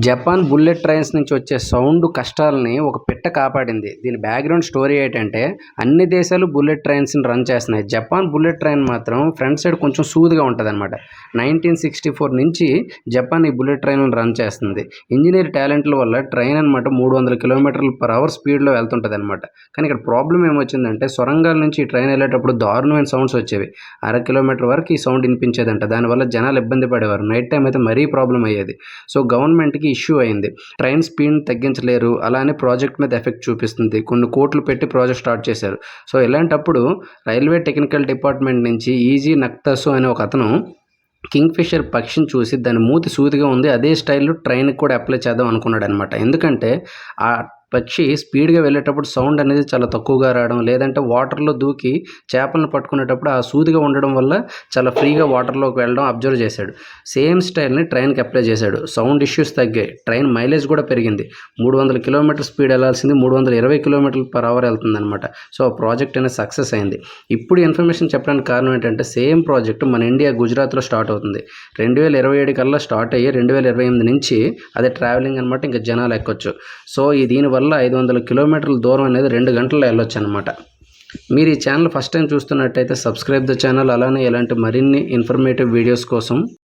Japan bullet trains నుంచి వచ్చే sound కష్టాలని ఒక పిట్ట కాపాడింది. దీని బ్యాక్గ్రౌండ్ స్టోరీ ఏంటంటే అన్ని దేశాలు బుల్లెట్ ట్రైన్స్ని రన్ చేస్తున్నాయి. జపాన్ బుల్లెట్ ట్రైన్ మాత్రం ఫ్రంట్ సైడ్ కొంచెం సూదిగా ఉంటుంది అనమాట నైన్టీన్ సిక్స్టీ ఫోర్ నుంచి జపాన్ ఈ బుల్లెట్ ట్రైన్ రన్ చేస్తుంది. ఇంజనీర్ టాలెంట్ల వల్ల ట్రైన్ అనమాట మూడు వందల కిలోమీటర్ల పర్ అవర్ స్పీడ్లో వెళ్తుంటుంది అనమాట కానీ ఇక్కడ ప్రాబ్లం ఏమొచ్చిందంటే సొరంగాల నుంచి ఈ ట్రైన్ వెళ్ళేటప్పుడు దారుణమైన సౌండ్స్ వచ్చేవి. అర కిలోమీటర్ వరకు ఈ సౌండ్ వినిపించేదంట. దానివల్ల జనాలు ఇబ్బంది పడేవారు. నైట్ టైం అయితే మరీ ప్రాబ్లం అయ్యేది. సో గవర్నమెంట్కి ఇష్యూ అయింది. ట్రైన్ స్పీడ్ తగ్గించలేరు. అలానే ప్రాజెక్ట్ మీద ఎఫెక్ట్ చూపిస్తుంది. కొన్ని కోట్లు పెట్టి ప్రాజెక్ట్ స్టార్ట్ చేశారు. సో ఇలాంటప్పుడు రైల్వే టెక్నికల్ డిపార్ట్మెంట్ నుంచి ఈజీ నక్తసు అనే ఒక అతను కింగ్ ఫిషర్ పక్షిని చూసి దాని మూతి సూదిగా ఉంది. అదే స్టైల్లో ట్రైన్కి కూడా అప్లై చేద్దాం అనుకున్నాడు అనమాట ఎందుకంటే ఆ పక్షి స్పీడ్గా వెళ్ళేటప్పుడు సౌండ్ అనేది చాలా తక్కువగా రావడం లేదంటే వాటర్లో దూకి చేపలను పట్టుకునేటప్పుడు ఆ సూదిగా ఉండడం వల్ల చాలా ఫ్రీగా వాటర్లోకి వెళ్ళడం అబ్జర్వ్ చేశాడు. సేమ్ స్టైల్ని ట్రైన్కి అప్లై చేశాడు. సౌండ్ ఇష్యూస్ తగ్గాయి. ట్రైన్ మైలేజ్ కూడా పెరిగింది. మూడు వందల కిలోమీటర్ స్పీడ్ వెళ్ళాల్సింది మూడు వందల ఇరవై కిలోమీటర్ల పర్ అవర్ వెళ్తుందనమాట సో ఆ ప్రాజెక్ట్ అనేది సక్సెస్ అయింది. ఇప్పుడు ఇన్ఫర్మేషన్ చెప్పడానికి కారణం ఏంటంటే సేమ్ ప్రాజెక్ట్ మన ఇండియా గుజరాత్లో స్టార్ట్ అవుతుంది. రెండు వేల ఇరవై ఏడు కల్లా స్టార్ట్ అయ్యి రెండు వేల ఇరవై ఎనిమిది నుంచి అదే ట్రావెలింగ్ అనమాట ఇంకా జనాలు ఎక్కొచ్చు. సో ఈ దీనివల్ల ఐదు వందల కిలోమీటర్ల దూరం అనేది రెండు గంటల్లో వెళ్ళొచ్చు అనమాట మీరు ఈ ఛానల్ ఫస్ట్ టైం చూస్తున్నట్టయితే సబ్స్క్రైబ్ ద ఛానల్ అలానే ఇలాంటి మరిన్ని ఇన్ఫర్మేటివ్ వీడియోస్ కోసం